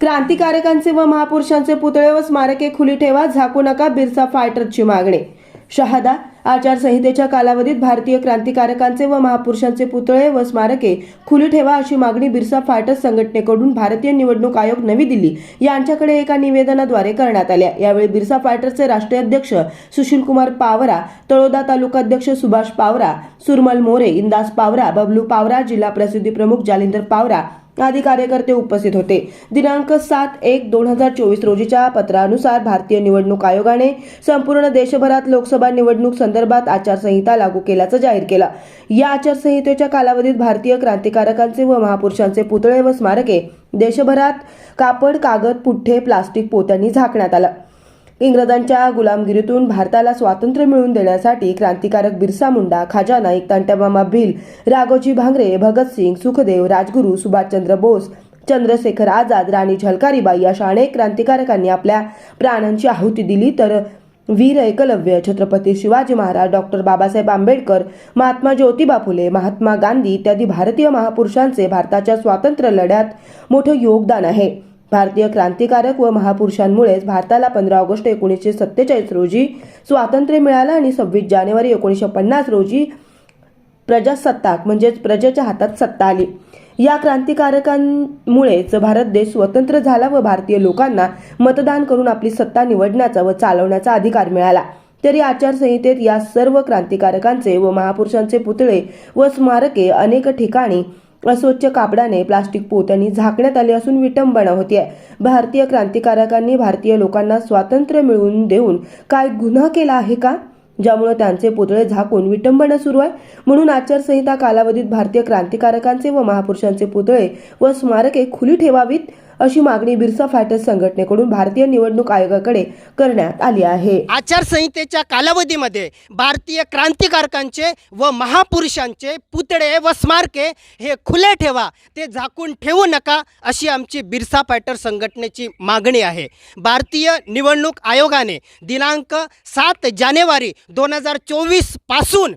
क्रांतिकारकांचे व महापुरुषांचे पुतळे व स्मारके खुली ठेवा झाकू नका बिरसा फायटरची मागणी. शहादा आचारसंहितेच्या कालावधीत भारतीय क्रांतिकारकांचे व महापुरुषांचे पुतळे व स्मारके खुली ठेवा अशी मागणी बिरसा फायटर्स संघटनेकडून भारतीय निवडणूक आयोग नवी दिल्ली यांच्याकडे एका निवेदनाद्वारे करण्यात आल्या. यावेळी बिरसा फायटर्सचे राष्ट्रीय अध्यक्ष सुशीलकुमार पावरा तळोदा तालुका अध्यक्ष सुभाष पावरा सुरमल मोरे इंदास पावरा बबलू पावरा जिल्हा प्रसिद्धी प्रमुख जालिंदर पावरा आदी कार्यकर्ते उपस्थित होते. दिनांक सात एक दोन हजार चोवीस रोजीच्या पत्रानुसार भारतीय निवडणूक आयोगाने संपूर्ण देशभरात लोकसभा निवडणूक संदर्भात आचारसंहिता लागू केल्याचं जाहीर केलं. या आचारसंहितेच्या कालावधीत भारतीय क्रांतिकारकांचे व महापुरुषांचे पुतळे व स्मारके देशभरात कापड कागद पुठ्ठे प्लास्टिक पोत्यांनी झाकण्यात आलं. इंग्रजांच्या गुलामगिरीतून भारताला स्वातंत्र्य मिळवून देण्यासाठी क्रांतिकारक बिरसा मुंडा खाजा नाईक तांट्यामामा भिल राघोजी भांगरे भगतसिंग सुखदेव राजगुरू सुभाषचंद्र बोस चंद्रशेखर आझाद राणी झलकारीबाई अशा अनेक क्रांतिकारकांनी आपल्या प्राणांची आहुती दिली. तर वीर एकलव्य छत्रपती शिवाजी महाराज डॉक्टर बाबासाहेब आंबेडकर महात्मा ज्योतिबा फुले महात्मा गांधी इत्यादी भारतीय महापुरुषांचे भारताच्या स्वातंत्र्य लढ्यात मोठं योगदान आहे. भारतीय क्रांतिकारक व महापुरुषांमुळेच भारताला पंधरा ऑगस्ट एकोणीसशे सत्तेचाळीस रोजी स्वातंत्र्य मिळालं आणि सव्वीस जानेवारी एकोणीसशे पन्नास रोजी प्रजासत्ताक म्हणजेच प्रजेच्या हातात सत्ता आली. या क्रांतिकारकांमुळेच भारत देश स्वतंत्र झाला व भारतीय लोकांना मतदान करून आपली सत्ता निवडण्याचा व चालवण्याचा अधिकार मिळाला. तरी आचारसंहितेत या सर्व क्रांतिकारकांचे व महापुरुषांचे पुतळे व स्मारके अनेक ठिकाणी अस्वच्छ कापडाने प्लास्टिक पोत्यांनी झाकण्यात आले असून विटंबना होतीये भारतीय क्रांतिकारकांनी भारतीय लोकांना स्वातंत्र्य मिळवून देऊन काय गुन्हा केला आहे का? ज्यामुळे त्यांचे पुतळे झाकून विटंबना सुरू आहे. म्हणून आचारसंहिता कालावधीत भारतीय क्रांतिकारकांचे व महापुरुषांचे पुतळे व स्मारके खुली ठेवावीत. अशी मागणी बिरसा फायटर्स संघटनेकडून भारतीय निवडणूक आयोगाकडे करण्यात आली आहे. आचारसंहितेच्या कालावधीमध्ये भारतीय क्रांतिकारकांचे व महापुरुषांचे पुतळे व स्मारके हे खुले ठेवा ते झाकून ठेवू नका अशी आमची बिरसा फायटर संघटनेची मागणी आहे. भारतीय निवडणूक आयोगाने दिनांक सात जानेवारी दोन हजार चोवीसपासून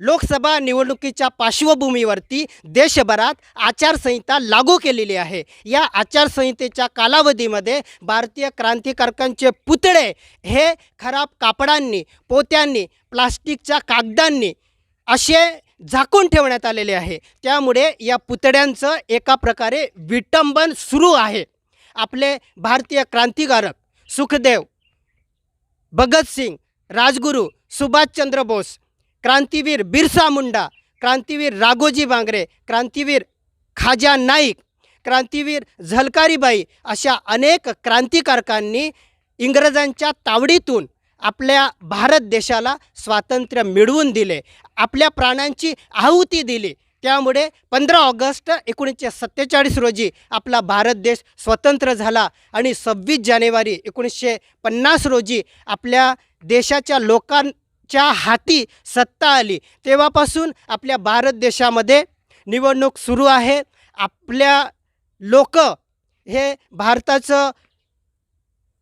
लोकसभा निवडणुकीच्या पार्श्वभूमीवरती देशभरात आचारसंहिता लागू केलेली आहे. या आचारसंहितेच्या कालावधीमध्ये भारतीय क्रांतिकारकांचे पुतळे हे खराब कापडांनी पोत्यांनी प्लास्टिकच्या कागदांनी असे झाकून ठेवण्यात आलेले आहे. त्यामुळे या पुतळ्यांचं एका प्रकारे विटंबन सुरू आहे. आपले भारतीय क्रांतिकारक सुखदेव भगतसिंग राजगुरू सुभाषचंद्र बोस क्रांतीवीर बिरसा मुंडा क्रांतीवीर राघोजी बांगरे क्रांतीवीर खाजा नाईक क्रांतीवीर झलकारीबाई अशा अनेक क्रांतिकारकांनी इंग्रजांच्या तावडीतून आपल्या भारत देशाला स्वातंत्र्य मिळवून दिले आपल्या प्राणांची आहुती दिली. त्यामुळे पंधरा ऑगस्ट एकोणीसशे सत्तेचाळीस रोजी आपला भारत देश स्वतंत्र झाला आणि सव्वीस जानेवारी एकोणीसशे पन्नास रोजी आपल्या देशाच्या लोकां च्या हाती सत्ता आली. तेव्हापासून आपल्या भारत देशामध्ये निवडणूक सुरू आहे. आपल्या लोक हे भारताचं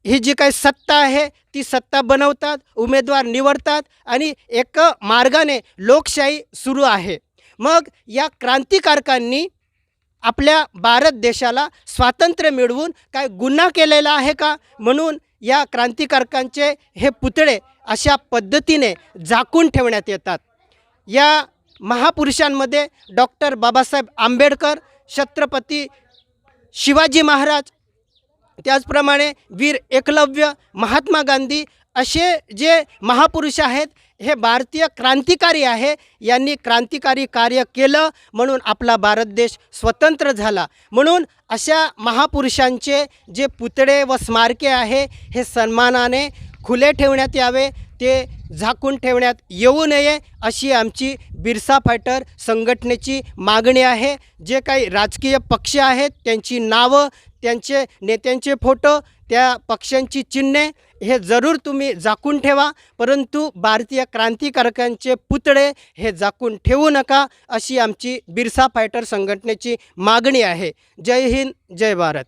ही जी काही सत्ता आहे ती सत्ता बनवतात उमेदवार निवडतात आणि एक मार्गाने लोकशाही सुरू आहे. मग या क्रांतिकारकांनी आपल्या भारत देशाला स्वातंत्र्य मिळवून काय गुन्हा केलेला आहे का? म्हणून या क्रांतिकारकांचे हे पुतळे अशा पद्धतीने झाकून ठेवण्यात येतात. या महापुरुषांमध्ये डॉक्टर बाबासाहेब आंबेडकर छत्रपती शिवाजी महाराज त्याचप्रमाणे वीर एकलव्य महात्मा गांधी असे जे महापुरुष आहेत हे भारतीय क्रांतिकारी आहे. यांनी क्रांतिकारी कार्य केलं म्हणून आपला भारत देश स्वतंत्र झाला. म्हणून अशा महापुरुषांचे जे पुतळे व स्मारके आहे हे सन्मानाने खुले ठेवण्यात यावे. ते झाकून ठेवण्यात येऊ नये अशी आमची बिरसा फायटर संघटनेची मागणी आहे. जे काही राजकीय पक्ष आहेत त्यांची नावं त्यांचे नेत्यांचे फोटो त्या पक्षांची चिन्हे हे जरूर तुम्ही झाकून ठेवा परंतु भारतीय क्रांतिकारकांचे पुतळे हे झाकून ठेवू नका अशी आमची बिरसा फायटर संघटनेची मागणी आहे. जय हिंद जय भारत.